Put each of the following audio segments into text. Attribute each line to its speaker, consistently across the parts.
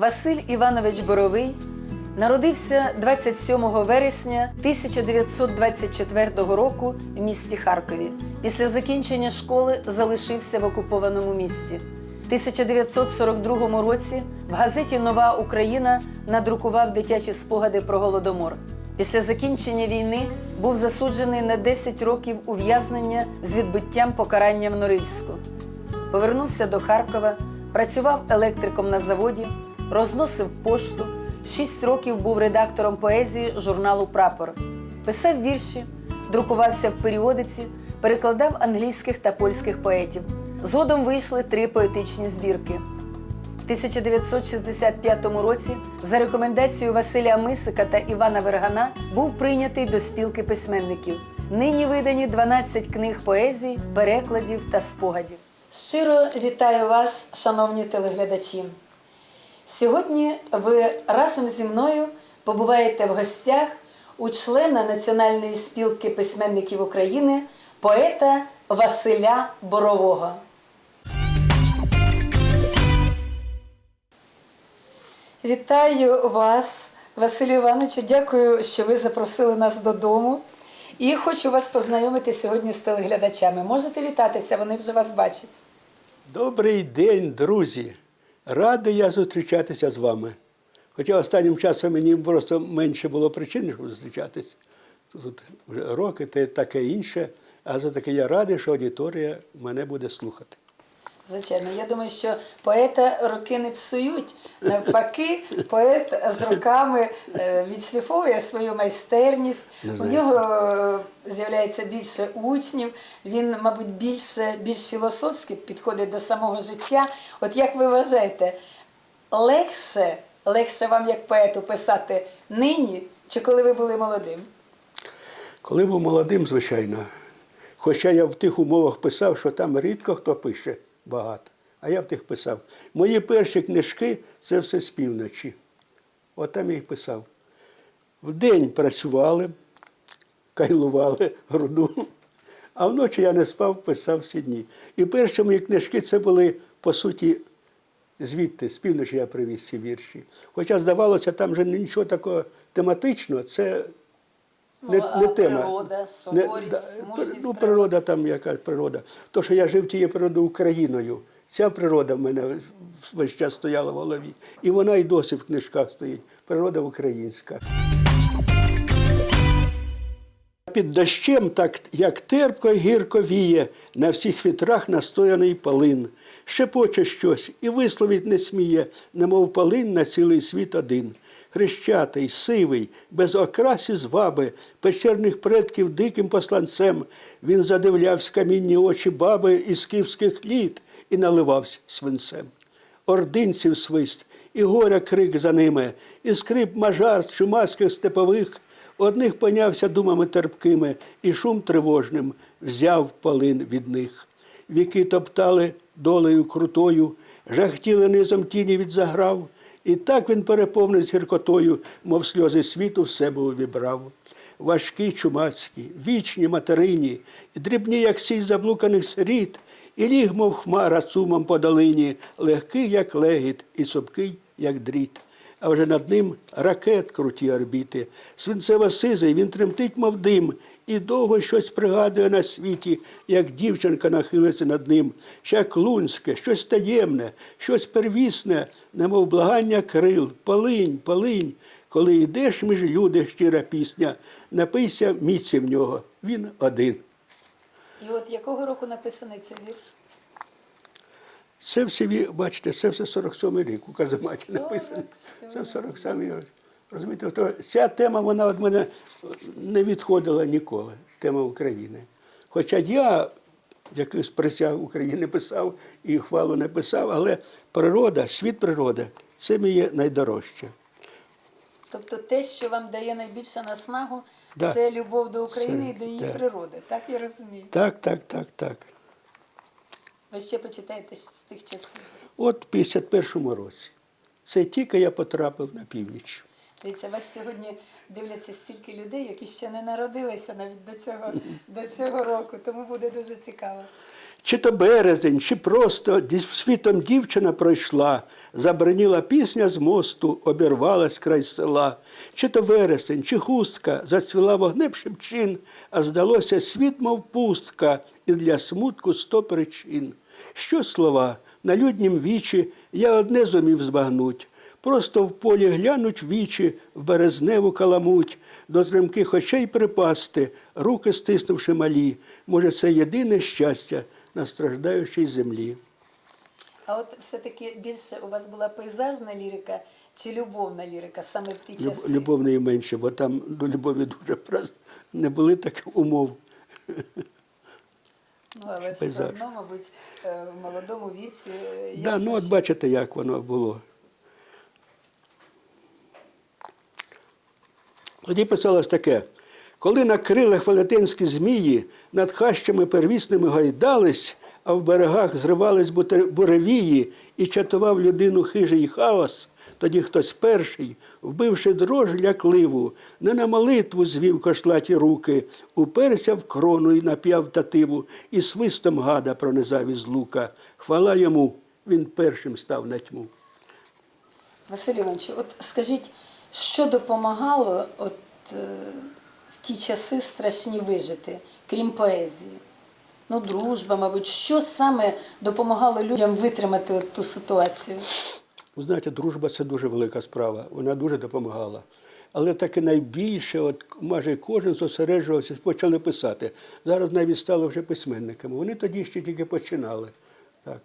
Speaker 1: Василь Іванович Боровий народився 27 вересня 1924 року в місті Харкові. Після закінчення школи залишився в окупованому місті. В 1942 році в газеті Нова Україна надрукував дитячі спогади про голодомор. Після закінчення війни був засуджений на 10 років ув'язнення з відбуттям покарання в Норильську. Повернувся до Харкова, працював електриком на заводі, розносив пошту. Шість років був редактором поезії журналу Прапор. Писав вірші, друкувався в періодиці, перекладав англійських та польських поетів. Згодом вийшли три поетичні збірки. В 1965 році за рекомендацією Василя Мисика та Івана Вергана був прийнятий до спілки письменників. Нині видані 12 книг поезій, перекладів та спогадів. Щиро вітаю вас, шановні телеглядачі. Сьогодні ви разом зі мною побуваєте в гостях у члена Національної спілки письменників України, поета Василя Борового. Вітаю вас, Василю Івановичу. Дякую, що ви запросили нас додому. І хочу вас познайомити сьогодні з телеглядачами. Можете вітатися, вони вже вас бачать.
Speaker 2: Добрий день, друзі! Радий я зустрічатися з вами. Хоча останнім часом мені просто менше було причин, щоб зустрічатись. Тут вже роки та таке інше, а за таке я радий, що аудиторія мене буде слухати.
Speaker 1: Звичайно, я думаю, що поета роки не псують. Навпаки, поет з роками е, відшліфовує свою майстерність. У нього е, з'являється більше учнів. Він, мабуть, більше більш філософськи підходить до самого життя. От як ви вважаєте, легше, легше вам як поету писати нині, чи коли ви були молодим?
Speaker 2: Коли був молодим, звичайно, хоча я в тих умовах писав, що там рідко хто пише багато, а я в тих писав. Мої перші книжки це все з півночі. От там я їх писав. Вдень працювали, кайлували груду, а вночі я не спав, писав всі дні. І перші мої книжки це були, по суті, звідти, з півночі я привіз ці вірші. Хоча, здавалося, там вже нічого такого тематичного, це не,
Speaker 1: Ну,
Speaker 2: не тема.
Speaker 1: природа,
Speaker 2: Не-
Speaker 1: суворість,
Speaker 2: да,
Speaker 1: мужність
Speaker 2: Ну, природа там якась природа. То, що я жив тією природою Україною, ця природа в мене весь час стояла в голові. І вона і досі в книжках стоїть. Природа українська. Під дощем, так як терпко й гірко віє, на всіх вітрах настояний полин. Шепоче щось і висловить не сміє, немов полин на цілий світ один. Хрещатий, сивий, без окрасі зваби, печерних предків диким посланцем, він задивлявсь камінні очі баби із київських літ і наливався свинцем. Ординців свист, і горя крик за ними, і скрип мажар чумацьких степових, одних понявся думами терпкими, і шум тривожним взяв полин від них. Віки топтали долею крутою, жахтіли низом тіні відзаграв, і так він переповнив гіркотою, мов сльози світу в себе увібрав. Важкі чумацькі, вічні материні, і дрібні, як сіль заблуканих сиріт, і ліг, мов хмара сумом по долині, легкий, як легіт, і сопкий, як дріт. А вже над ним ракет круті орбіти. Свинцево сизий, він тремтить, мов дим, і довго щось пригадує на світі, як дівчинка нахилиться над ним, ще як лунське, щось таємне, щось первісне, немов благання крил, полинь, полинь. Коли йдеш між люди, щира пісня, напийся міці в нього, він один.
Speaker 1: І от якого року написаний цей вірш?
Speaker 2: Це все, бачите, це все 47-й рік у Казаматі написано.
Speaker 1: 47.
Speaker 2: Це 47 рік. Розумієте, то ця тема вона від мене не відходила ніколи, тема України. Хоча я якихось присяг України писав і хвалу не писав, але природа, світ природи це моє найдорожче.
Speaker 1: Тобто те, що вам дає найбільше наснагу,
Speaker 2: Да.
Speaker 1: це любов до України
Speaker 2: Це,
Speaker 1: і до її
Speaker 2: да.
Speaker 1: природи. Так я розумію.
Speaker 2: Так, так, так, так.
Speaker 1: Ви ще почитаєте з тих часів.
Speaker 2: От в 51-му році. Це тільки я потрапив на північ.
Speaker 1: Дивіться, вас сьогодні дивляться стільки людей, які ще не народилися навіть до цього, до цього року, тому буде дуже цікаво.
Speaker 2: Чи то березень, чи просто світом дівчина пройшла, забриніла пісня з мосту, обірвалась край села. Чи то вересень, чи хустка, зацвіла вогнем шепчин, а здалося світ, мов пустка, і для смутку сто причин. Що слова, на люднім вічі я одне зумів збагнуть. Просто в полі глянуть вічі, в березневу каламуть, до тремких очей припасти, руки стиснувши малі. Може, це єдине щастя на страждаючій землі.
Speaker 1: А от все-таки більше у вас була пейзажна лірика чи любовна лірика саме в ті
Speaker 2: Люб-
Speaker 1: часи?
Speaker 2: Любовної менше, бо там до любові дуже просто не були таких умов.
Speaker 1: Ну, але ж все одно, мабуть, е, в молодому віці Так,
Speaker 2: Да, ну от бачите, як воно було. Тоді писалось таке: коли на крилах велетенські змії над хащами первісними гойдались, а в берегах зривались буревії і чатував людину хижий хаос, тоді хтось перший, вбивши дрож лякливу, не на молитву звів кошлаті руки, уперся в крону і нап'яв тативу, і свистом гада пронизав із лука. Хвала йому, він першим став на тьму.
Speaker 1: Василь Іванович, от скажіть, що допомагало от, е, в ті часи страшні вижити, крім поезії? Ну, дружба, мабуть, що саме допомагало людям витримати от ту ситуацію?
Speaker 2: Ви знаєте, дружба це дуже велика справа, вона дуже допомагала. Але таке найбільше, от майже кожен зосереджувався, почали писати. Зараз навіть стали вже письменниками. Вони тоді ще тільки починали. Так.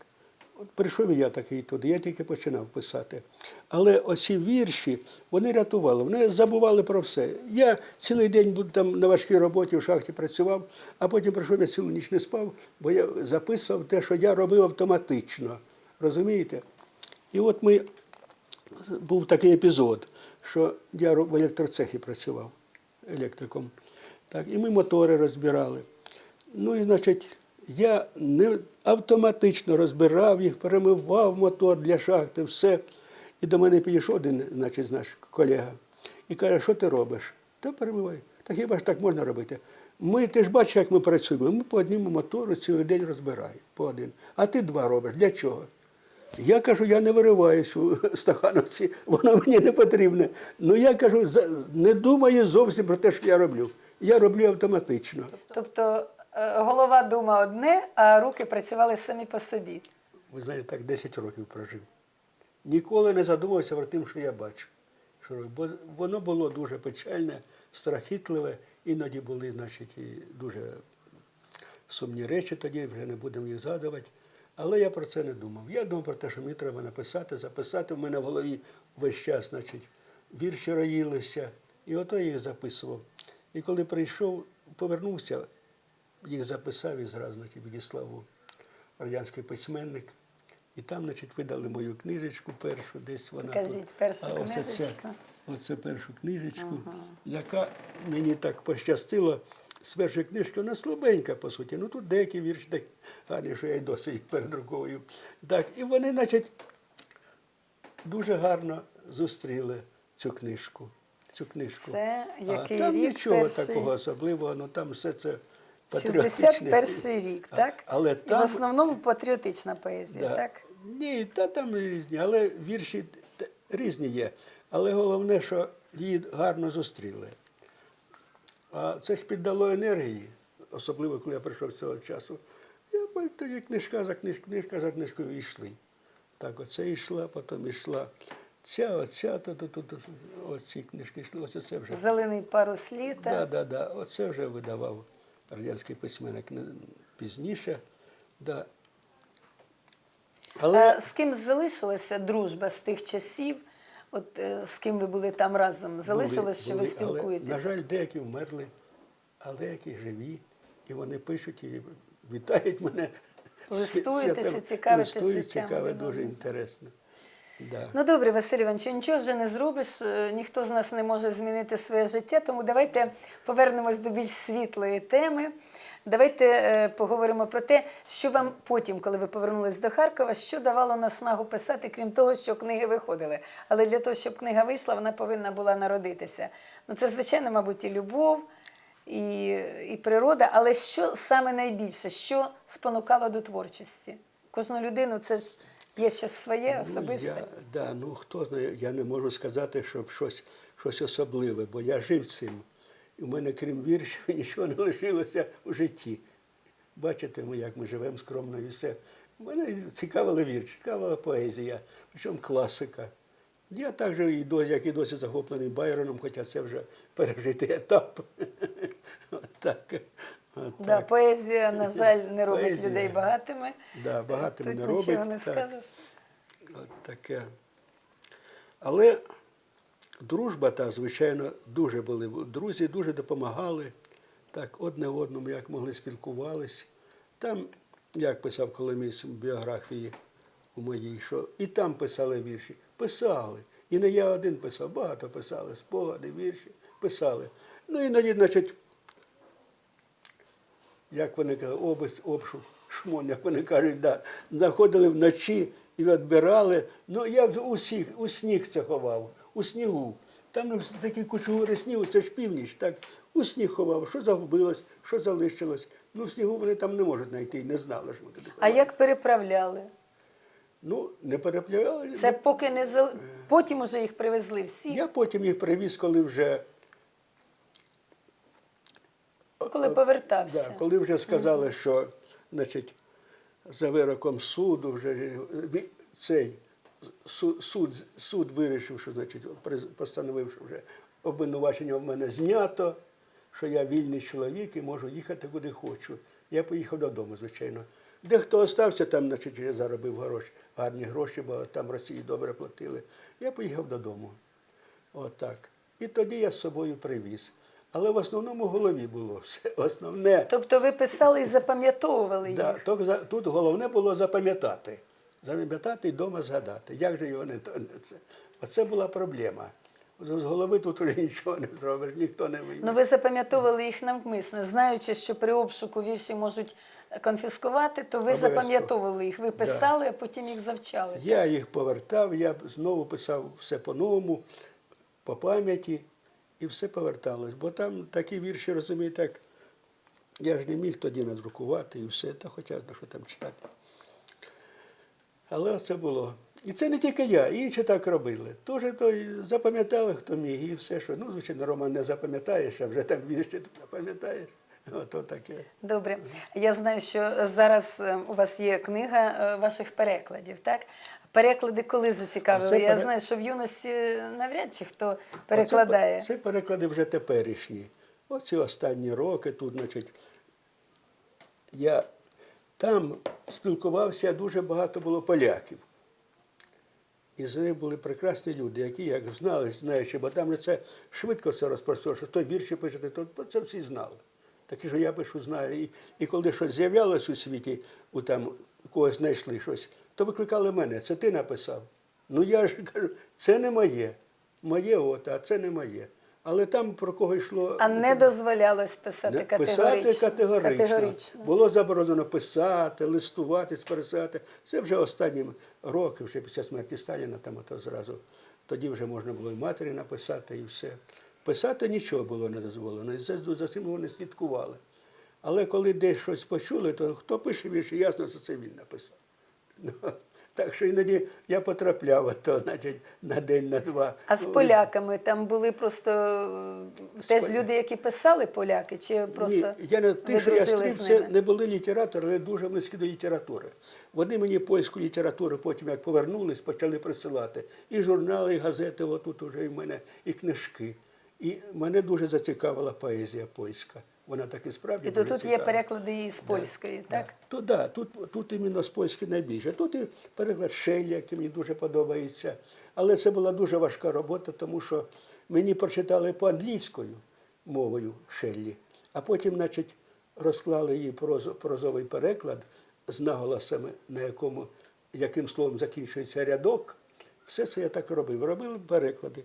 Speaker 2: От прийшов і я такий туди, я тільки починав писати. Але оці вірші вони рятували, вони забували про все. Я цілий день був там на важкій роботі в шахті працював, а потім прийшов, я цілу ніч не спав, бо я записував те, що я робив автоматично. Розумієте? І от ми був такий епізод, що я в електроцехі працював електриком. Так, і ми мотори розбирали. Ну і, значить, я не автоматично розбирав їх, перемивав мотор для шахти, все. І до мене підійшов один, значить, наш колега, і каже, що ти робиш? Та перемивай. Та хіба ж так можна робити? Ми, ти ж бачиш, як ми працюємо. Ми по одному мотору цілий день розбираємо. По один. А ти два робиш. Для чого? Я кажу, я не вириваюсь у стахановці, воно мені не потрібне. Ну я кажу, не думаю зовсім про те, що я роблю. Я роблю автоматично.
Speaker 1: Тобто голова дума одне, а руки працювали самі по собі.
Speaker 2: Ви знаєте, так 10 років прожив. Ніколи не задумався про тим, що я бачу. Бо воно було дуже печальне, страхітливе, іноді були, значить, дуже сумні речі тоді, вже не будемо їх згадувати. Але я про це не думав. Я думав про те, що мені треба написати, записати. У мене в голові весь час, значить, вірші роїлися. І ото я їх записував. І коли прийшов, повернувся, їх записав і зразу, значить, відіслав у радянський письменник. І там, значить, видали мою книжечку першу, десь вона.
Speaker 1: Покажіть першу
Speaker 2: А ось оце- Оце першу книжечку, яка мені так пощастило. З першої книжки вона слабенька, по суті. Ну тут деякі вірші так гарні, що я й досі їх передруковую. Так, і вони, значить, дуже гарно зустріли цю книжку. Цю книжку.
Speaker 1: Це який
Speaker 2: а там
Speaker 1: рік
Speaker 2: нічого
Speaker 1: перший?
Speaker 2: такого особливого, ну там все це.
Speaker 1: 61 рік, так?
Speaker 2: Але
Speaker 1: І в основному патріотична поезія,
Speaker 2: Да.
Speaker 1: так?
Speaker 2: Ні, та там різні, але вірші різні є. Але головне, що її гарно зустріли. А це ж піддало енергії, особливо коли я прийшов з цього часу. Я тоді книжка за книжкою, книжка за книжкою йшли. Так, оце йшла, потім йшла. Ця, оця, то, то, то, то, оці книжки йшли, ось це вже.
Speaker 1: Зелений парус літа.
Speaker 2: Да, да, да. Оце вже видавав радянський письменник пізніше. Да. Але
Speaker 1: А з ким залишилася дружба з тих часів? От е, з ким ви були там разом? Залишилось, що ви
Speaker 2: були, але,
Speaker 1: спілкуєтесь?
Speaker 2: на жаль, деякі вмерли, а деякі живі. І вони пишуть і вітають мене.
Speaker 1: Листуєтеся,
Speaker 2: святом.
Speaker 1: цікавитесь
Speaker 2: Листують, цікаве, дуже інтересно. Да.
Speaker 1: Ну добре, Василь Іванович, нічого вже не зробиш, е, ніхто з нас не може змінити своє життя, тому давайте повернемось до більш світлої теми. Давайте е, поговоримо про те, що вам потім, коли ви повернулись до Харкова, що давало наснагу писати, крім того, що книги виходили. Але для того, щоб книга вийшла, вона повинна була народитися. Ну це, звичайно, мабуть, і любов, і, і природа. Але що саме найбільше, що спонукало до творчості? Кожну людину це ж є щось своє, особисте.
Speaker 2: Ну, я, да, ну хто знає, я не можу сказати, щоб щось, щось особливе, бо я жив цим. І в мене, крім віршів, нічого не лишилося в житті. Бачите, ми, як ми живемо скромно і все. Мене цікавили вірші, цікавила поезія, причому класика. Я так же, і досі, як і досі захоплений Байроном, хоча це вже пережитий етап. От так. От
Speaker 1: Да,
Speaker 2: так.
Speaker 1: поезія, на жаль, не робить
Speaker 2: Поезія.
Speaker 1: людей багатими.
Speaker 2: Да, багатими
Speaker 1: Тут
Speaker 2: не
Speaker 1: нічого не
Speaker 2: так.
Speaker 1: скажеш.
Speaker 2: От таке. Але дружба та, звичайно, дуже були. Друзі дуже допомагали, так, одне одному, як могли спілкувалися. Там, як писав Коломіс в біографії у моїй, що і там писали вірші. Писали. І не я один писав, багато писали, спогади, вірші, писали. Ну, іноді, значить, як вони кажуть, обис, обшук, шмон, як вони кажуть, да, заходили вночі і відбирали. Ну, я усіх, у сніг це ховав, у снігу. Там такі кучугури снігу, це ж північ, так, у сніг ховав, що загубилось, що залишилось. Ну, в снігу вони там не можуть знайти, не знали, що ми туди
Speaker 1: А
Speaker 2: ховали.
Speaker 1: як переправляли?
Speaker 2: Ну, не переплявали.
Speaker 1: Це поки не зал... потім уже їх привезли всі,
Speaker 2: Я потім їх привіз, коли вже
Speaker 1: коли повертався.
Speaker 2: Да, коли вже сказали, що значить, за вироком суду вже цей суд, суд, суд вирішив, що значить, постановив, що вже обвинувачення в мене знято, що я вільний чоловік і можу їхати куди хочу. Я поїхав додому, звичайно. Дехто остався там, значить, я заробив гроші, гарні гроші, бо там в Росії добре платили. Я поїхав додому. Отак. І тоді я з собою привіз. Але в основному в голові було все. Основне.
Speaker 1: Тобто ви писали і запам'ятовували їх.
Speaker 2: Да, тут головне було запам'ятати. Запам'ятати і вдома згадати. Як же його не то не це? Оце була проблема. З голови тут вже нічого не зробиш, ніхто не вийме.
Speaker 1: Ну ви запам'ятовували їх навмисно, знаючи, що при обшуку вірші можуть конфіскувати, то ви запам'ятовували їх. Ви писали, а потім їх завчали.
Speaker 2: Я їх повертав, я знову писав все по-новому, по пам'яті, і все поверталось. Бо там такі вірші, розумієте, як я ж не міг тоді надрукувати і все, та хоча б що там читати. Але це було. І це не тільки я, інші так робили. Тоже то запам'ятали, хто міг, і все, що. Ну, звичайно, Роман не запам'ятаєш, а вже там вірші ти запам'ятаєш. Ото таке.
Speaker 1: Добре. Я знаю, що зараз е, у вас є книга е, ваших перекладів, так? Переклади коли зацікавили?
Speaker 2: Це
Speaker 1: Я
Speaker 2: пере-
Speaker 1: знаю, що в юності навряд чи хто перекладає.
Speaker 2: Це, це переклади вже теперішні. Оці останні роки тут, значить, я там спілкувався, дуже багато було поляків. І з них були прекрасні люди, які як знали, знаючи, бо там же це швидко це розпространено, що вірші пишете, то це всі знали. Такі, що я пишу, знаю. І, і коли щось з'являлось у світі, у там у когось знайшли щось, то викликали мене, це ти написав. Ну я ж кажу, це не моє. Моє от, а це не моє. Але там про кого йшло.
Speaker 1: А не дозволялось писати
Speaker 2: Не-
Speaker 1: категорично.
Speaker 2: Писати категорично.
Speaker 1: Категорично.
Speaker 2: Було заборонено писати, листувати, писати. Це вже останні роки, вже після смерті Сталіна, там ото зразу. Тоді вже можна було і матері написати, і все. Писати нічого було не дозволено. І за, цим вони слідкували. Але коли десь щось почули, то хто пише вірші, ясно, що це він написав. Так що іноді я потрапляв, а то, значить, на день, на два.
Speaker 1: А з поляками там були просто теж
Speaker 2: поля-
Speaker 1: люди, які писали поляки, чи просто
Speaker 2: Ні, я не ті, що я стрів, це не були літератори, але дуже близькі до літератури. Вони мені польську літературу потім, як повернулись, почали присилати. І журнали, і газети, отут уже і в мене, і книжки. І мене дуже зацікавила поезія польська. Вона так і справді
Speaker 1: І то тут є
Speaker 2: цікава.
Speaker 1: переклади із польської, так?
Speaker 2: Тут, да, тут, тут іменно з польської найбільше. Тут і переклад Шелі, який мені дуже подобається. Але це була дуже важка робота, тому що мені прочитали по-англійською мовою Шеллі, а потім, значить, розклали її прозо- прозовий переклад з наголосами, на якому, яким словом закінчується рядок. Все це я так робив. Робив переклади.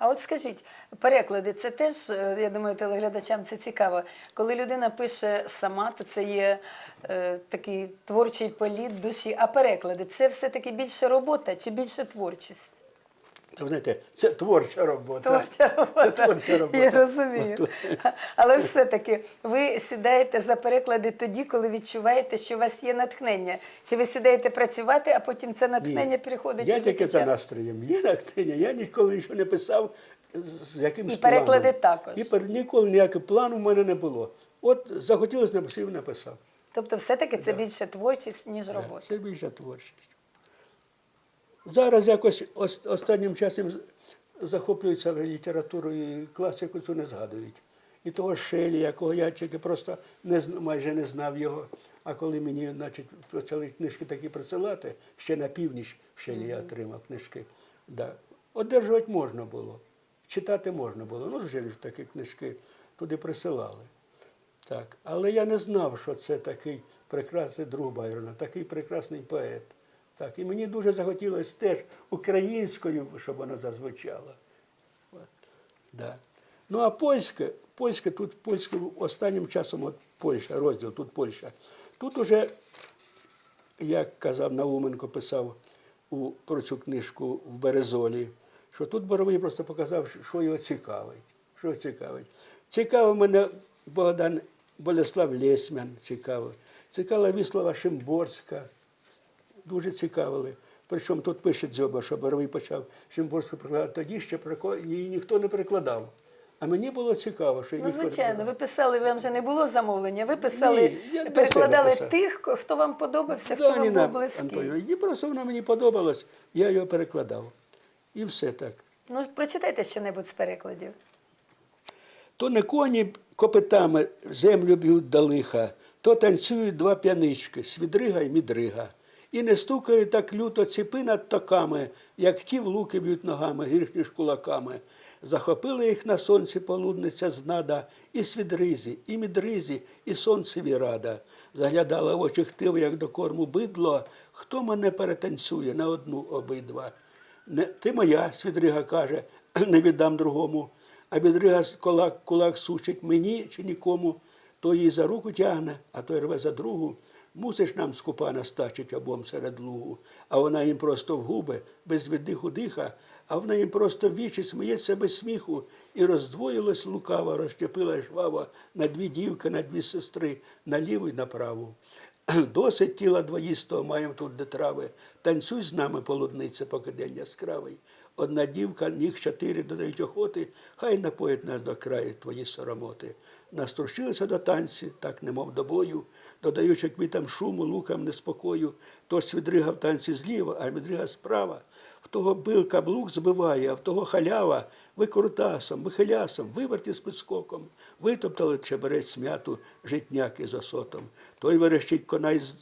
Speaker 1: А от скажіть, переклади це теж, е, я думаю, телеглядачам це цікаво. Коли людина пише сама, то це є е, такий творчий політ душі. А переклади це все-таки більше робота чи більше творчість?
Speaker 2: Ви знаєте, це творча робота.
Speaker 1: Творча робота.
Speaker 2: Це творча робота.
Speaker 1: Я розумію.
Speaker 2: Отут.
Speaker 1: Але все-таки ви сідаєте за переклади тоді, коли відчуваєте, що у вас є натхнення. Чи ви сідаєте працювати, а потім це натхнення переходить
Speaker 2: Я тільки за настроєм. Є натхнення. Я ніколи нічого не писав з- якимсь
Speaker 1: І переклади
Speaker 2: планом.
Speaker 1: також.
Speaker 2: І пер- ніколи ніякого плану в мене не було. От захотілося написав і написав.
Speaker 1: Тобто, все-таки це більше творчість, ніж
Speaker 2: Да,
Speaker 1: робота.
Speaker 2: Це більша творчість. Зараз якось останнім часом захоплюються літературою і класику цю не згадують. І того Шелі, якого я тільки просто не, майже не знав його. А коли мені значить, почали книжки такі присилати, ще на північ Шелі я отримав книжки. Да. Одержувати можна було, читати можна було. Ну, вже ж такі книжки туди присилали. Так. Але я не знав, що це такий прекрасний друг Байрона, такий прекрасний поет. Так. І мені дуже захотілося теж українською, щоб воно зазвучало. От. Да. Ну а польське, польське, тут польське останнім часом от Польща, розділ тут Польща. Тут уже, як казав Науменко, писав у, про цю книжку в Березолі, що тут Боровий просто показав, що його цікавить. Що цікавить. Цікавив мене Богдан Болеслав Лєсмян, цікавив. Цікава Віслава Шимборська, дуже цікавили. Причому тут пише Дзьоба, що Боровий почав Шимборську прикладати тоді, ще про її ніхто не прикладав. А мені було цікаво, що її
Speaker 1: Ну,
Speaker 2: ніхто
Speaker 1: звичайно, ви писали, вам же не було замовлення. Ви писали,
Speaker 2: Ні, я для
Speaker 1: перекладали
Speaker 2: себе писав.
Speaker 1: тих, хто вам подобався, хто вам
Speaker 2: Ніна
Speaker 1: був близький.
Speaker 2: Антонівна, І просто воно мені подобалось, я його перекладав. І все так.
Speaker 1: Ну, прочитайте щонебудь з перекладів.
Speaker 2: То не коні копитами землю б'ють до лиха, то танцюють два п'янички, свідрига й мідрига. І не стукають так люто ціпи над токами, як ті в луки б'ють ногами, гірш ніж кулаками. Захопили їх на сонці полудниця знада, і свідризі, і мідризі, і сонцеві рада. Заглядала в очі хтив, як до корму бидло, хто мене перетанцює на одну обидва. Не, ти моя, свідрига каже, не віддам другому. А відрига з кулак, кулак сучить мені чи нікому, то її за руку тягне, а той рве за другу. Мусиш нам скупа настачить обом серед лугу, а вона їм просто в губи, без віддиху диха, а вона їм просто в вічі сміється без сміху, і роздвоїлась лукава, розщепила жвава на дві дівки, на дві сестри, на ліву й на праву. Досить тіла двоїстого маємо тут де трави. Танцюй з нами, полудниця, поки день яскравий. Одна дівка, ніг чотири додають охоти, хай напоять нас до краю твої соромоти. Наструшилися до танці, так немов до бою, додаючи квітам шуму, лукам неспокою. То свідрига в танці зліва, а медрига справа. В того бил каблук збиває, а в того халява викрутасом, вихилясом, виверті з підскоком, витоптали чеберець смяту, житняки з осотом. Той верещить конай з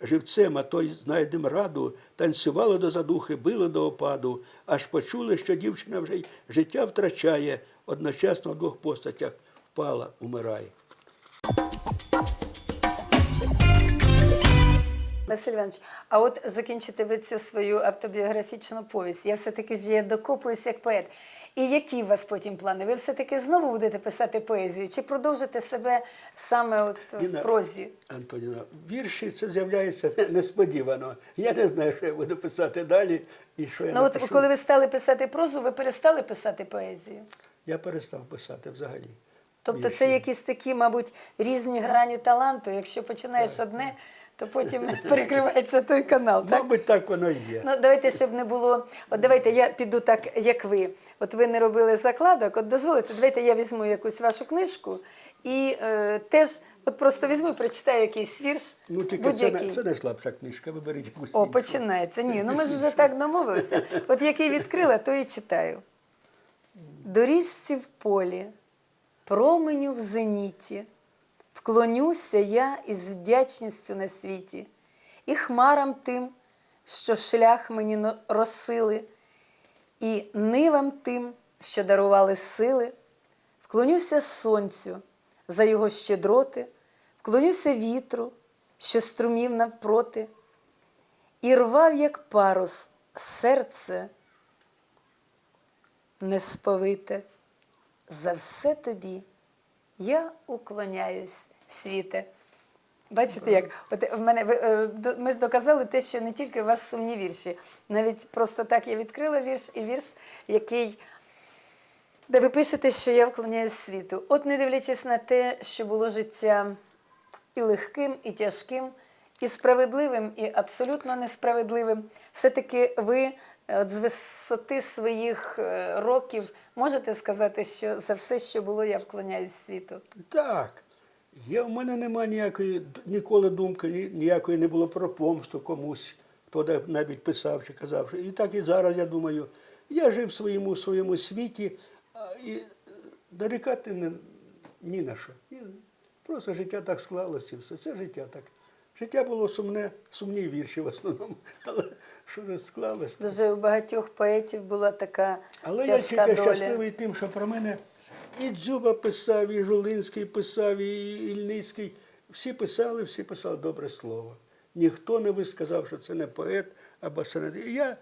Speaker 2: живцем, а той знайдем раду, танцювали до задухи, били до опаду, аж почули, що дівчина вже й життя втрачає, одночасно в двох постатях впала, умирає.
Speaker 1: Василь Іванович, а от закінчите ви цю свою автобіографічну повість. Я все-таки ж я докопуюсь як поет. І які у вас потім плани? Ви все-таки знову будете писати поезію? Чи продовжите себе саме от
Speaker 2: Ніна,
Speaker 1: в прозі?
Speaker 2: Антоніна, вірші це з'являється несподівано. Я не знаю, що я буду писати далі і що я
Speaker 1: Ну от
Speaker 2: напишу.
Speaker 1: коли ви стали писати прозу, ви перестали писати поезію?
Speaker 2: Я перестав писати взагалі.
Speaker 1: Тобто
Speaker 2: Вірші.
Speaker 1: це якісь такі, мабуть, різні грані таланту. Якщо починаєш одне, то потім перекривається той канал. Так?
Speaker 2: Мабуть, так воно і є.
Speaker 1: Ну, давайте, щоб не було. От давайте я піду так, як ви. От ви не робили закладок. От дозволите, давайте я візьму якусь вашу книжку і е, теж от просто візьму і прочитаю якийсь вірш.
Speaker 2: Ну, тільки це не, це не слабша книжка, виберіть якусь.
Speaker 1: О, починається. Ні, ну ми ж вже так домовилися. От який відкрила, то і читаю. Доріжці в полі, променю в зеніті, вклонюся я із вдячністю на світі, і хмарам тим, що шлях мені розсили, і нивам тим, що дарували сили, вклонюся сонцю за його щедроти, вклонюся вітру, що струмів навпроти, і рвав, як парус, серце несповите. За все тобі я уклоняюсь, світе. Бачите, як от в мене ви, е, ми доказали те, що не тільки у вас сумні вірші. Навіть просто так я відкрила вірш і вірш, який. Де ви пишете, що я вклоняюсь світу. От не дивлячись на те, що було життя і легким, і тяжким, і справедливим, і абсолютно несправедливим, все-таки ви от з висоти своїх е, років можете сказати, що за все, що було, я вклоняюсь світу.
Speaker 2: Так. Я, в мене немає ніякої ніколи думки, ніякої не було про помсту комусь, хто навіть писав чи казав. І так і зараз я думаю, я жив в своєму, своєму світі і нарікати не, ні на що. Просто життя так склалося, і все. Це життя так. Життя було сумне, сумні вірші в основному. Але що ж склалося?
Speaker 1: Дуже у багатьох поетів була така
Speaker 2: Але я тільки
Speaker 1: доля.
Speaker 2: щасливий тим, що про мене і Дзюба писав, і Жулинський писав, і Ільницький. Всі писали, всі писали добре слово. Ніхто не висказав, що це не поет або це я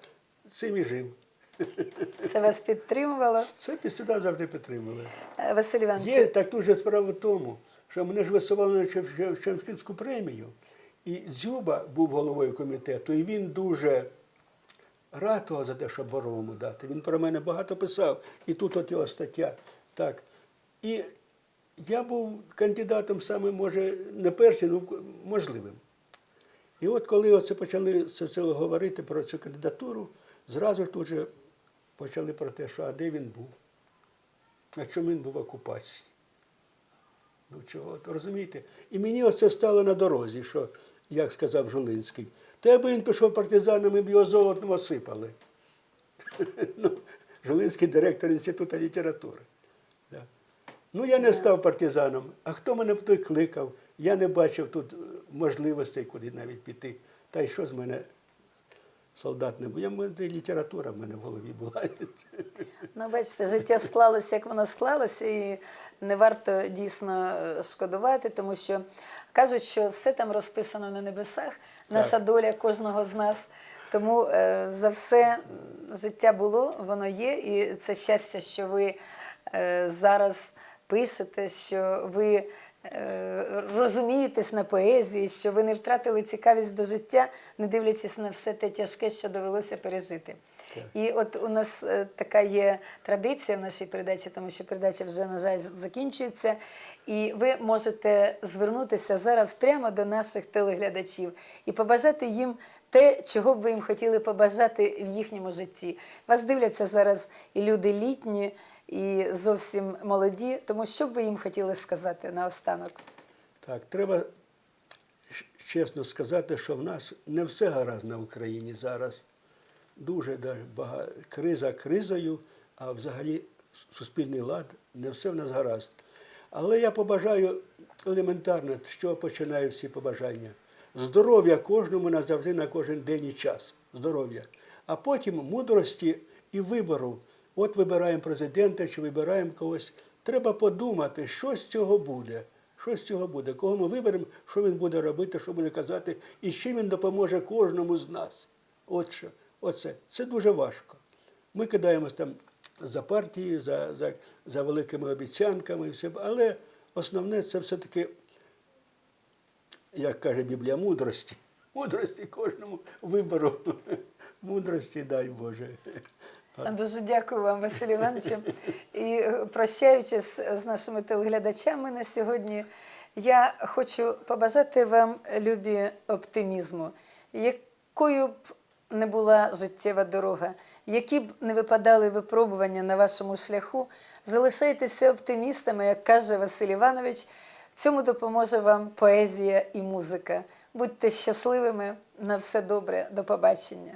Speaker 2: цим і жив.
Speaker 1: Це вас підтримувало.
Speaker 2: Це після завжди підтримували.
Speaker 1: Василь Іванович,
Speaker 2: Є так дуже справа в тому, що мене ж висували на Шев- Шев- Шевченківську премію. І Дзюба був головою комітету, і він дуже ратував за те, щоб Боровому дати. Він про мене багато писав, і тут от його стаття. Так. І я був кандидатом саме, може, не першим, ну можливим. І от коли оце почали це, це говорити про цю кандидатуру, зразу ж тут же почали про те, що а де він був. А чому він був в окупації? Ну чого, розумієте? І мені оце стало на дорозі, що, як сказав Жулинський, Тебе він пішов партизаном, б його золотом осипали. ну, Жулинський директор Інституту літератури. Да. Ну, я не став партизаном. А хто мене б той кликав? Я не бачив тут е, можливостей, куди навіть піти. Та й що з мене солдат не був? Я, мене література в мене в голові була.
Speaker 1: Ну, бачите, життя склалося, як воно склалося, і не варто дійсно е, шкодувати, тому що кажуть, що все там розписано на небесах, наша доля кожного з нас. Тому е, за все життя було, воно є, і це щастя, що ви е, зараз пишете, що ви розумієтесь на поезії, що ви не втратили цікавість до життя, не дивлячись на все те тяжке, що довелося пережити. І от у нас е, така є традиція в нашій передачі, тому що передача вже, на жаль, закінчується. І ви можете звернутися зараз прямо до наших телеглядачів і побажати їм те, чого б ви їм хотіли побажати в їхньому житті. Вас дивляться зараз і люди літні, і зовсім молоді. Тому що б ви їм хотіли сказати наостанок?
Speaker 2: Так, треба чесно сказати, що в нас не все гаразд на Україні зараз. Дуже даже бага- криза кризою, а взагалі суспільний лад, не все в нас гаразд. Але я побажаю елементарно, з чого починаю всі побажання. Здоров'я кожному назавжди на кожен день і час. Здоров'я. А потім мудрості і вибору. От вибираємо президента чи вибираємо когось. Треба подумати, що з цього буде. Що з цього буде? Кого ми виберемо, що він буде робити, що буде казати, і чим він допоможе кожному з нас. От що. Оце. Це дуже важко. Ми кидаємось там за партії, за, за, за великими обіцянками, і все, але основне це все-таки, як каже Біблія, мудрості. Мудрості кожному вибору. Мудрості, дай Боже.
Speaker 1: Дуже дякую вам, Василь Івановичу. І е, прощаючись з нашими телеглядачами на сьогодні, я хочу побажати вам, любі, оптимізму, якою б не була життєва дорога, які б не випадали випробування на вашому шляху, залишайтеся оптимістами, як каже Василь Іванович. Цьому допоможе вам поезія і музика. Будьте щасливими на все добре. До побачення.